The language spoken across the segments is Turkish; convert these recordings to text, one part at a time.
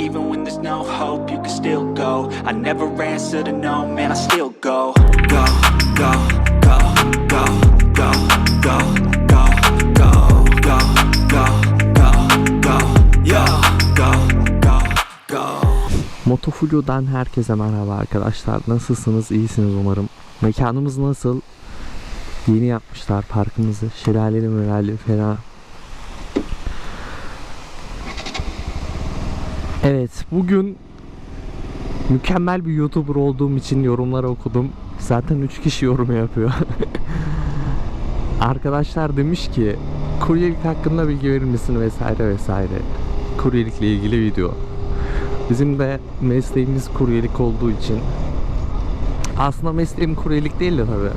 Even when there's no hope, you can still go I never answer to no, man, I still go Go, go, go, go, go, go, go, go, go, go, go, go, yo, go, go, go Motofulu'dan herkese merhaba arkadaşlar. Nasılsınız? İyisiniz umarım. Mekanımız nasıl? Yeni yapmışlar parkımızı. Şelaleli mürali fena. Evet bugün mükemmel bir YouTuber olduğum için yorumları okudum. Zaten 3 kişi yorum yapıyor. Arkadaşlar demiş ki kuryelik hakkında bilgi verir misin vesaire vesaire. Kuryelikle ilgili video. Bizim de mesleğimiz kuryelik olduğu için aslında mesleğim kuryelik değil de tabi.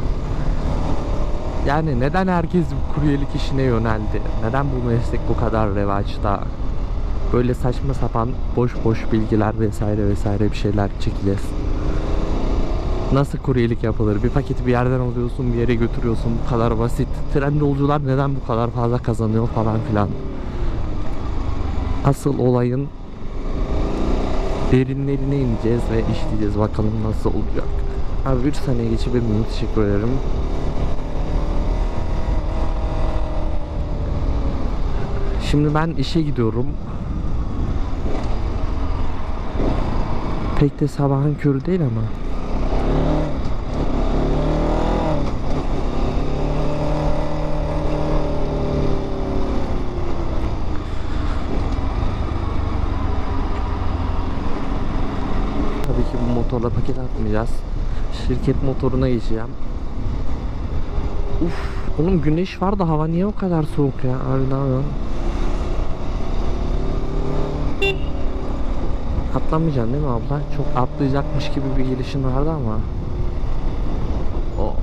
Yani neden herkes kuryelik işine yöneldi? Neden bu meslek bu kadar revaçta? Böyle saçma sapan boş boş bilgiler vesaire vesaire bir şeyler çekeceğiz. Nasıl kuryelik yapılır? Bir paketi bir yerden alıyorsun, bir yere götürüyorsun. Bu kadar basit. Tren yolcular neden bu kadar fazla kazanıyor falan filan. Asıl olayın derinlerine ineceğiz ve işleyeceğiz. Bakalım nasıl olacak. Abi bir saniye geçebilir miyim? Teşekkür ederim. Şimdi ben işe gidiyorum. Pek de sabahın körü değil ama. Tabii ki bu motorla paket atmayacağız. Şirket motoruna geçeceğim. Uf, oğlum güneş var da hava niye o kadar soğuk ya? Abi ne yapıyorsun? Atlamayacaksın değil mi abla? Çok atlayacakmış gibi bir gelişin vardı ama. O.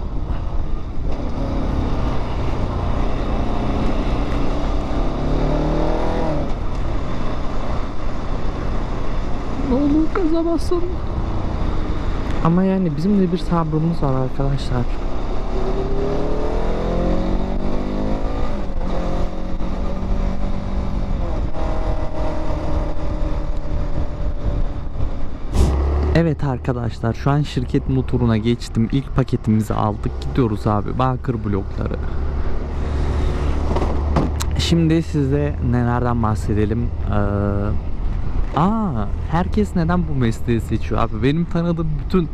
Ne olur kazamazsın. Ama yani bizim de bir sabrımız var arkadaşlar. Evet arkadaşlar şu an şirket motoruna geçtim. İlk paketimizi aldık. Gidiyoruz abi Bakır blokları. Şimdi size nelerden bahsedelim. Ee, aa, herkes neden bu mesleği seçiyor abi? Benim tanıdığım bütün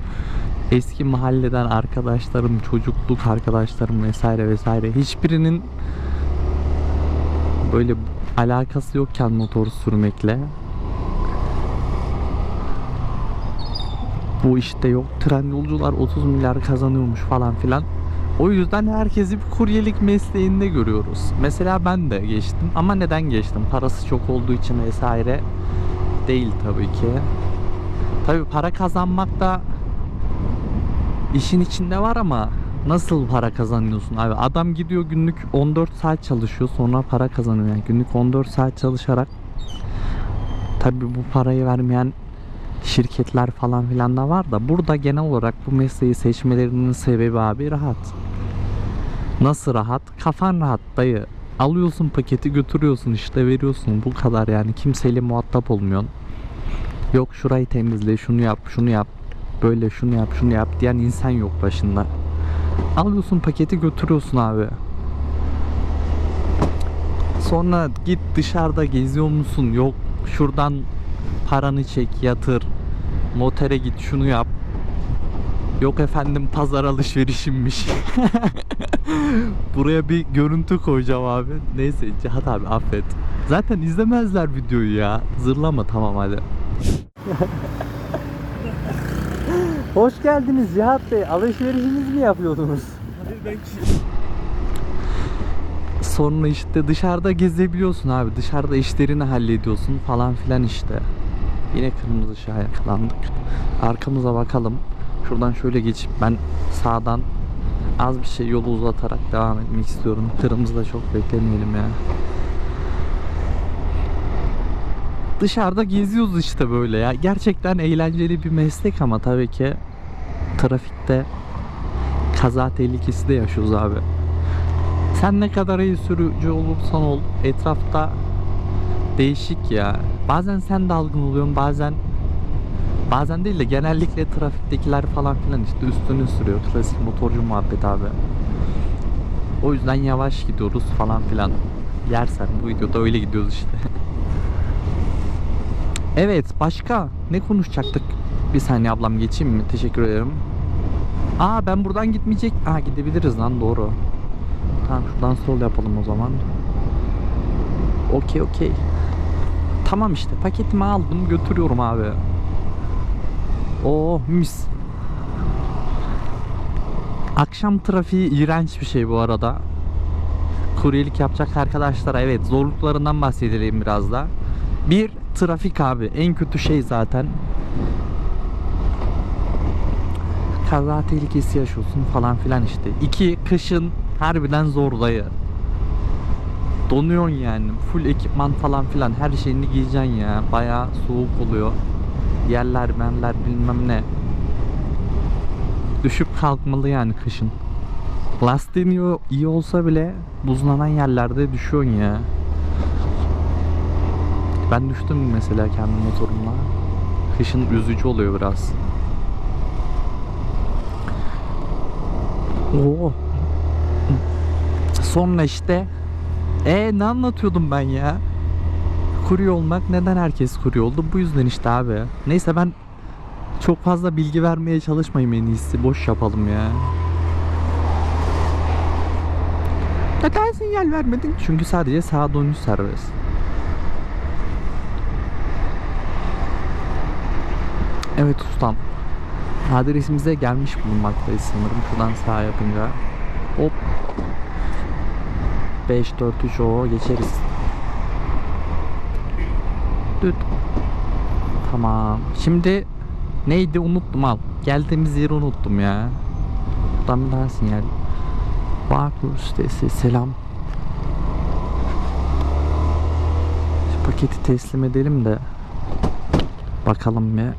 eski mahalleden arkadaşlarım, çocukluk arkadaşlarım vesaire vesaire hiçbirinin böyle alakası yokken motor sürmekle bu işte yok tren yolcular 30 milyar kazanıyormuş falan filan. O yüzden herkesi bir kuryelik mesleğinde görüyoruz. Mesela ben de geçtim ama neden geçtim? Parası çok olduğu için vesaire değil tabii ki. Tabii para kazanmak da işin içinde var ama nasıl para kazanıyorsun abi? Adam gidiyor günlük 14 saat çalışıyor sonra para kazanıyor. Yani günlük 14 saat çalışarak tabii bu parayı vermeyen şirketler falan filan da var da burada genel olarak bu mesleği seçmelerinin sebebi abi rahat. Nasıl rahat? Kafan rahat dayı. Alıyorsun paketi götürüyorsun işte veriyorsun bu kadar yani kimseyle muhatap olmuyorsun. Yok şurayı temizle şunu yap şunu yap böyle şunu yap şunu yap diyen insan yok başında. Alıyorsun paketi götürüyorsun abi. Sonra git dışarıda geziyor musun? Yok şuradan paranı çek yatır. Motere git şunu yap. Yok efendim pazar alışverişimmiş. Buraya bir görüntü koyacağım abi. Neyse Cihat abi affet. Zaten izlemezler videoyu ya. Zırlama tamam hadi. Hoş geldiniz Cihat Bey. Alışverişiniz mi yapıyordunuz? Sonra işte dışarıda gezebiliyorsun abi. Dışarıda işlerini hallediyorsun falan filan işte. Yine kırmızı ışığa yakalandık. Arkamıza bakalım. Şuradan şöyle geçip ben sağdan az bir şey yolu uzatarak devam etmek istiyorum. Kırmızıda çok beklemeyelim ya. Dışarıda geziyoruz işte böyle ya. Gerçekten eğlenceli bir meslek ama tabii ki trafikte kaza tehlikesi de yaşıyoruz abi. Sen ne kadar iyi sürücü olursan ol etrafta Değişik ya. Bazen sen dalgın oluyorsun bazen bazen değil de genellikle trafiktekiler falan filan işte üstünü sürüyor. Klasik motorcu muhabbet abi. O yüzden yavaş gidiyoruz falan filan. Yersen bu videoda öyle gidiyoruz işte. evet başka ne konuşacaktık? Bir saniye ablam geçeyim mi? Teşekkür ederim. Aa ben buradan gitmeyecek. Aa gidebiliriz lan doğru. Tamam şuradan sol yapalım o zaman. Okey okey. Tamam işte paketimi aldım götürüyorum abi. Oo mis. Akşam trafiği iğrenç bir şey bu arada. Kuryelik yapacak arkadaşlara evet zorluklarından bahsedelim biraz da. Bir trafik abi en kötü şey zaten. Kaza tehlikesi yaşıyorsun falan filan işte. İki kışın harbiden zor dayı. Donuyorsun yani. Full ekipman falan filan her şeyini giyeceksin ya. Bayağı soğuk oluyor. Yerler menler bilmem ne. Düşüp kalkmalı yani kışın. Lastiğin iyi olsa bile buzlanan yerlerde düşüyorsun ya. Ben düştüm mesela kendi motorumla. Kışın üzücü oluyor biraz. Oo. Sonra işte e ne anlatıyordum ben ya? Kurye olmak neden herkes kurye oldu? Bu yüzden işte abi. Neyse ben çok fazla bilgi vermeye çalışmayayım en iyisi. Boş yapalım ya. Neden sinyal vermedin? Çünkü sadece sağa dönüş serbest. Evet ustam. Adresimize gelmiş bulunmaktayız sanırım. Şuradan sağ yapınca. Hop. 5 4 3 o geçeriz. Düt. Tamam. Şimdi neydi unuttum al. Geldiğimiz yeri unuttum ya. Buradan bir daha sinyal. Bağkur sitesi selam. Şu paketi teslim edelim de bakalım bir.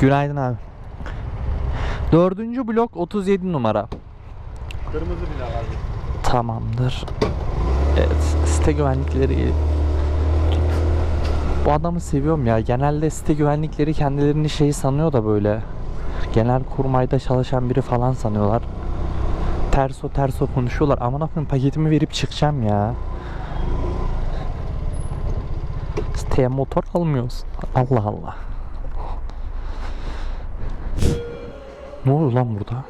Günaydın abi. Dördüncü blok 37 numara. Kırmızı bina var. Tamamdır. Evet, site güvenlikleri bu adamı seviyorum ya. Genelde site güvenlikleri kendilerini şey sanıyor da böyle. Genel kurmayda çalışan biri falan sanıyorlar. Terso terso konuşuyorlar. Aman akım paketimi verip çıkacağım ya. Siteye motor almıyoruz. Allah Allah. Ne oluyor lan burada?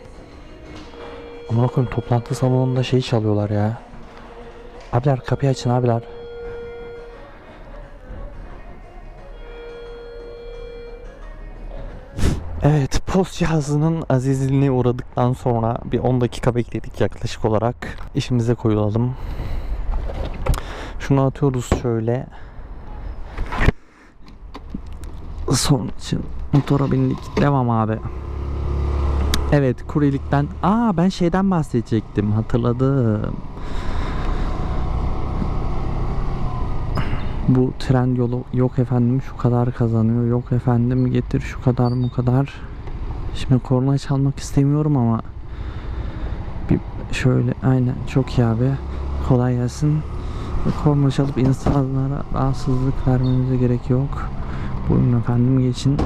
Aman koyayım toplantı salonunda şey çalıyorlar ya. Abiler kapıyı açın abiler. Evet post cihazının azizliğine uğradıktan sonra bir 10 dakika bekledik yaklaşık olarak. İşimize koyulalım. Şunu atıyoruz şöyle. Son için motora bindik. Devam abi. Evet kuryelikten. Aa ben şeyden bahsedecektim. Hatırladım. Bu tren yolu yok efendim şu kadar kazanıyor. Yok efendim getir şu kadar mı kadar. Şimdi korna çalmak istemiyorum ama bir şöyle aynen çok iyi abi. Kolay gelsin. Korna çalıp insanlara rahatsızlık vermemize gerek yok. Buyurun efendim geçin.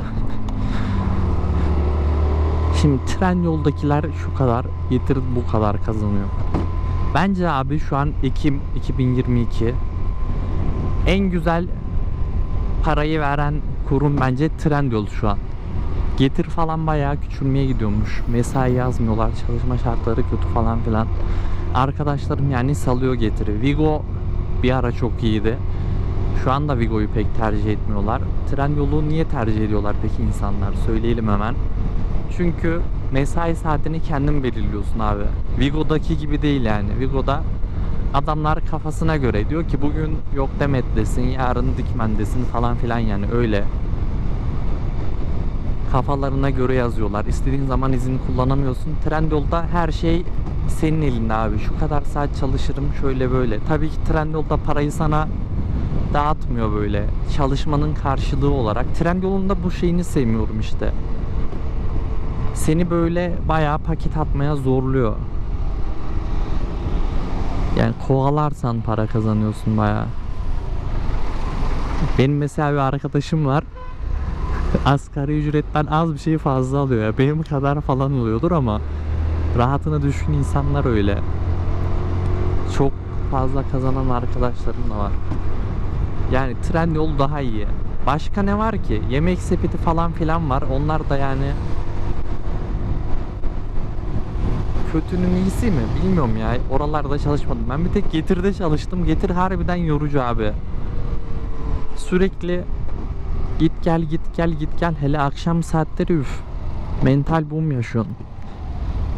Şimdi tren yoldakiler şu kadar getir bu kadar kazanıyor. Bence abi şu an Ekim 2022 en güzel parayı veren kurum bence Trendyol şu an. Getir falan bayağı küçülmeye gidiyormuş. Mesai yazmıyorlar, çalışma şartları kötü falan filan. Arkadaşlarım yani salıyor getiri. Vigo bir ara çok iyiydi. Şu anda Vigo'yu pek tercih etmiyorlar. Trendyol'u niye tercih ediyorlar peki insanlar? Söyleyelim hemen. Çünkü mesai saatini kendin belirliyorsun abi. Vigo'daki gibi değil yani. Vigo'da adamlar kafasına göre diyor ki bugün yok Demet'lesin, yarın Dikmen'desin falan filan yani öyle. Kafalarına göre yazıyorlar. İstediğin zaman izin kullanamıyorsun. Trendyol'da her şey senin elinde abi. Şu kadar saat çalışırım şöyle böyle. Tabii ki Trendyol'da parayı sana dağıtmıyor böyle. Çalışmanın karşılığı olarak. Trendyol'un da bu şeyini sevmiyorum işte. Seni böyle bayağı paket atmaya zorluyor. Yani kovalarsan para kazanıyorsun bayağı. Benim mesela bir arkadaşım var. Asgari ücretten az bir şey fazla alıyor ya. Benim kadar falan oluyordur ama rahatına düşkün insanlar öyle. Çok fazla kazanan arkadaşlarım da var. Yani tren yolu daha iyi. Başka ne var ki? Yemek sepeti falan filan var. Onlar da yani kötünün iyisi mi? Bilmiyorum ya. Oralarda çalışmadım. Ben bir tek Getir'de çalıştım. Getir harbiden yorucu abi. Sürekli git gel git gel git gel. Hele akşam saatleri üf. Mental boom yaşıyorsun.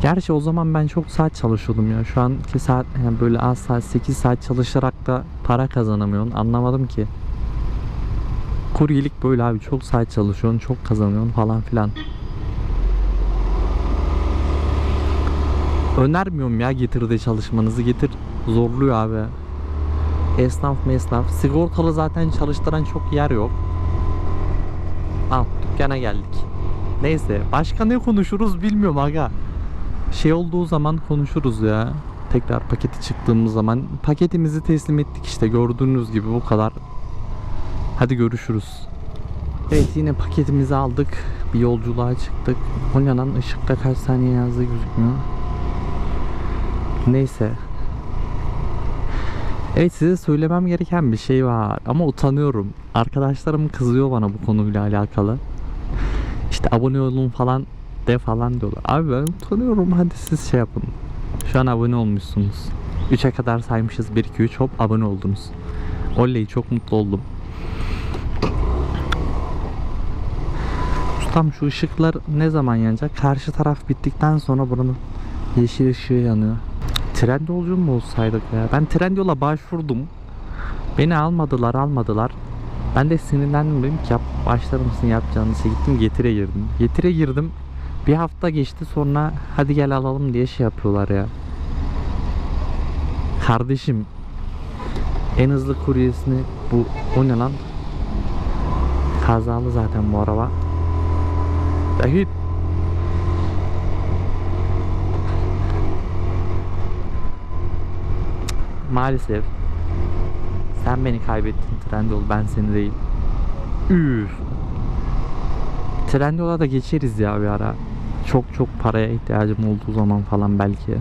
Gerçi o zaman ben çok saat çalışıyordum ya. Şu anki saat yani böyle az saat 8 saat çalışarak da para kazanamıyorsun. Anlamadım ki. Kuryelik böyle abi çok saat çalışıyorsun, çok kazanıyorsun falan filan. Önermiyorum ya getirde çalışmanızı. Getir zorluyor abi. Esnaf mesnaf. Sigortalı zaten çalıştıran çok yer yok. Al dükkana geldik. Neyse başka ne konuşuruz bilmiyorum aga. Şey olduğu zaman konuşuruz ya. Tekrar paketi çıktığımız zaman. Paketimizi teslim ettik işte gördüğünüz gibi bu kadar. Hadi görüşürüz. Evet yine paketimizi aldık. Bir yolculuğa çıktık. Konya'dan ışıkta kaç saniye yazdığı gözükmüyor. Neyse. Evet size söylemem gereken bir şey var ama utanıyorum. Arkadaşlarım kızıyor bana bu konuyla alakalı. İşte abone olun falan de falan diyorlar. Abi ben utanıyorum hadi siz şey yapın. Şu an abone olmuşsunuz. 3'e kadar saymışız 1 2 3 hop abone oldunuz. Oley çok mutlu oldum. Ustam şu ışıklar ne zaman yanacak? Karşı taraf bittikten sonra buranın yeşil ışığı yanıyor. Tren yolcu mu olsaydık ya? Ben tren başvurdum. Beni almadılar almadılar. Ben de sinirlendim dedim ki yap, başlar mısın yapacağınız şey gittim getire girdim. Getire girdim. Bir hafta geçti sonra hadi gel alalım diye şey yapıyorlar ya. Kardeşim en hızlı kuryesini bu o ne lan? Kazalı zaten bu araba. Dahi Maalesef sen beni kaybettin Trendyol ben seni değil. Üf. Trendyol'a da geçeriz ya bir ara. Çok çok paraya ihtiyacım olduğu zaman falan belki.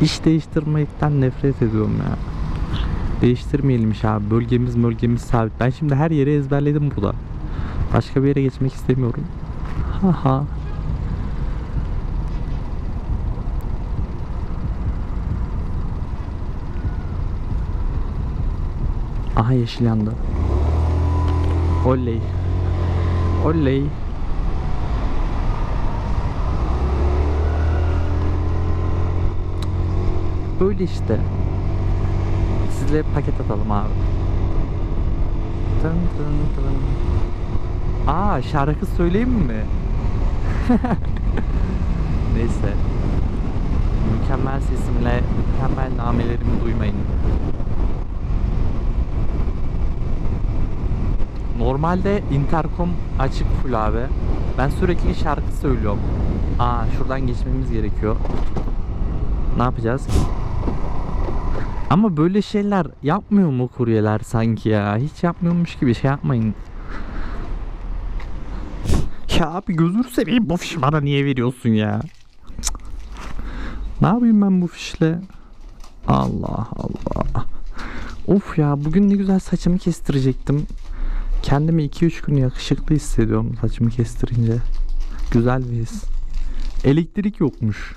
İş değiştirmekten nefret ediyorum ya. Değiştirmeyelim iş abi. Bölgemiz bölgemiz sabit. Ben şimdi her yeri ezberledim burada. Başka bir yere geçmek istemiyorum. Haha. Aha yeşil yandı. Oley. Oley. Böyle işte. Sizle paket atalım abi. Tın tın tın. Aa şarkı söyleyeyim mi? Neyse. Mükemmel sesimle mükemmel namelerimi duymayın. Normalde interkom açık full abi. Ben sürekli şarkı söylüyorum. Aa şuradan geçmemiz gerekiyor. Ne yapacağız? Ama böyle şeyler yapmıyor mu kuryeler sanki ya? Hiç yapmıyormuş gibi şey yapmayın. Ya abi gözünü seveyim bu fişi bana niye veriyorsun ya? Ne yapayım ben bu fişle? Allah Allah. Of ya bugün ne güzel saçımı kestirecektim. Kendimi 2-3 gün yakışıklı hissediyorum saçımı kestirince. Güzel bir his. Elektrik yokmuş.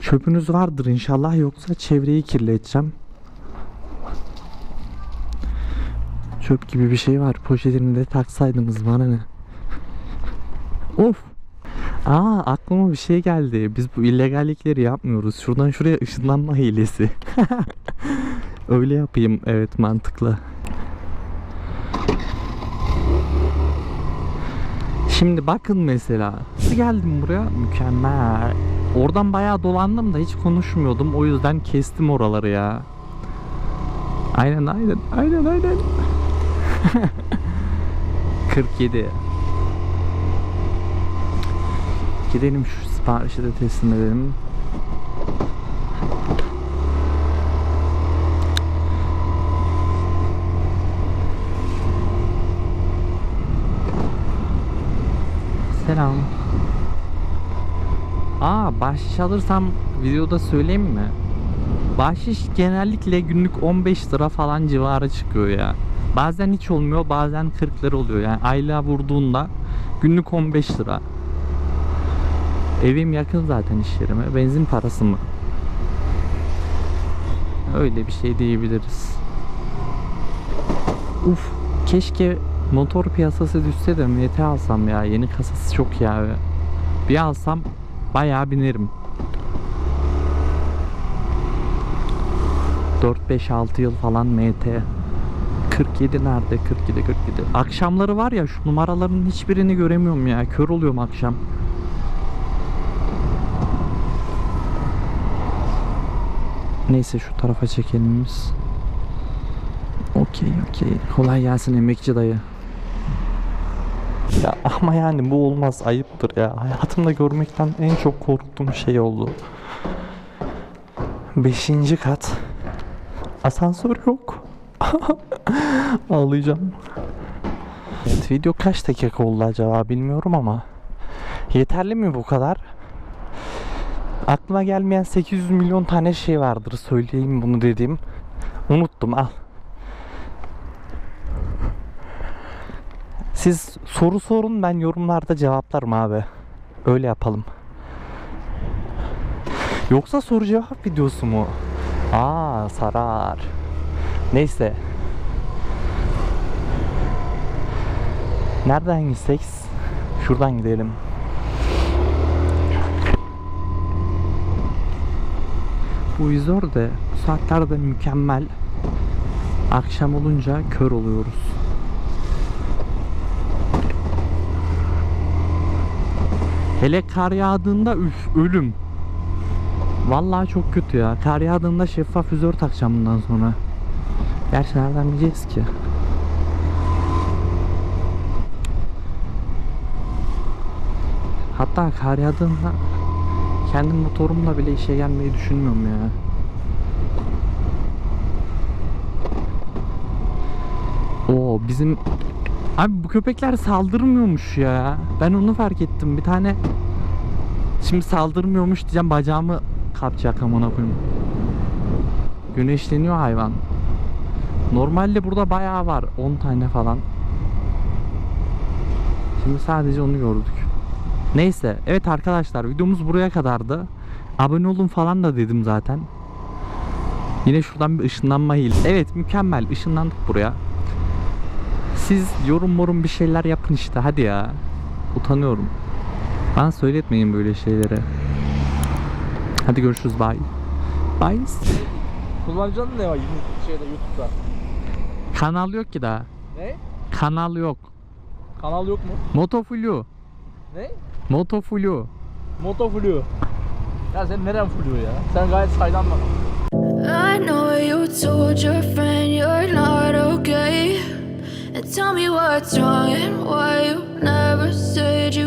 Çöpünüz vardır inşallah yoksa çevreyi kirleteceğim. Çöp gibi bir şey var. Poşetini de taksaydınız bana ne. Of. Aa aklıma bir şey geldi. Biz bu illegallikleri yapmıyoruz. Şuradan şuraya ışınlanma hilesi. Öyle yapayım. Evet mantıklı. Şimdi bakın mesela. Nasıl geldim buraya? Mükemmel. Oradan bayağı dolandım da hiç konuşmuyordum. O yüzden kestim oraları ya. Aynen aynen. Aynen aynen. 47 Gidelim şu siparişi de teslim edelim. Selam. Aa bahşiş alırsam videoda söyleyeyim mi? Bahşiş genellikle günlük 15 lira falan civarı çıkıyor ya. Bazen hiç olmuyor, bazen 40 lira oluyor. Yani aylığa vurduğunda günlük 15 lira. Evim yakın zaten iş yerime. Benzin parası mı? Öyle bir şey diyebiliriz. Uf, keşke motor piyasası düşse de MT alsam ya. Yeni kasası çok ya. Bir alsam bayağı binerim. 4-5-6 yıl falan MT. 47 nerede? 47 47. Akşamları var ya şu numaraların hiçbirini göremiyorum ya. Kör oluyorum akşam. Neyse şu tarafa çekelim biz. Okey okey. Kolay gelsin emekçi dayı. Ya ama yani bu olmaz ayıptır ya. Hayatımda görmekten en çok korktuğum şey oldu. Beşinci kat. Asansör yok. Ağlayacağım. Evet, video kaç dakika oldu acaba bilmiyorum ama yeterli mi bu kadar? Aklıma gelmeyen 800 milyon tane şey vardır söyleyeyim bunu dediğim. Unuttum al. Siz soru sorun ben yorumlarda cevaplarım abi. Öyle yapalım. Yoksa soru cevap videosu mu? Aa sarar. Neyse. Nereden gitsek? Şuradan gidelim. Vizör de bu saatlerde mükemmel. Akşam olunca kör oluyoruz. Hele kar yağdığında üf ölüm. Vallahi çok kötü ya. Kar yağdığında şeffaf vizör takacağım bundan sonra. Gerçi nereden bileceğiz ki? Hatta kar yağdığında kendi motorumla bile işe gelmeyi düşünmüyorum ya. Oo bizim Abi bu köpekler saldırmıyormuş ya. Ben onu fark ettim. Bir tane şimdi saldırmıyormuş diyeceğim bacağımı kapacak amına koyayım. Güneşleniyor hayvan. Normalde burada bayağı var. 10 tane falan. Şimdi sadece onu gördük. Neyse. Evet arkadaşlar videomuz buraya kadardı. Abone olun falan da dedim zaten. Yine şuradan bir ışınlanma hil. Evet mükemmel. Işınlandık buraya. Siz yorum morum bir şeyler yapın işte hadi ya. Utanıyorum. Bana söyletmeyin böyle şeyleri. Hadi görüşürüz bye. Bye. Kullanıcı adı ne var şeyde YouTube'da? Kanal yok ki daha. Ne? Kanal yok. Kanal yok mu? Motoflu. Ne? Motoflu. Moto Flu. Ya sen neren flu ya? Sen gayet saydam bana. I know you told your friend you're not okay. And tell me what's wrong and why you never said you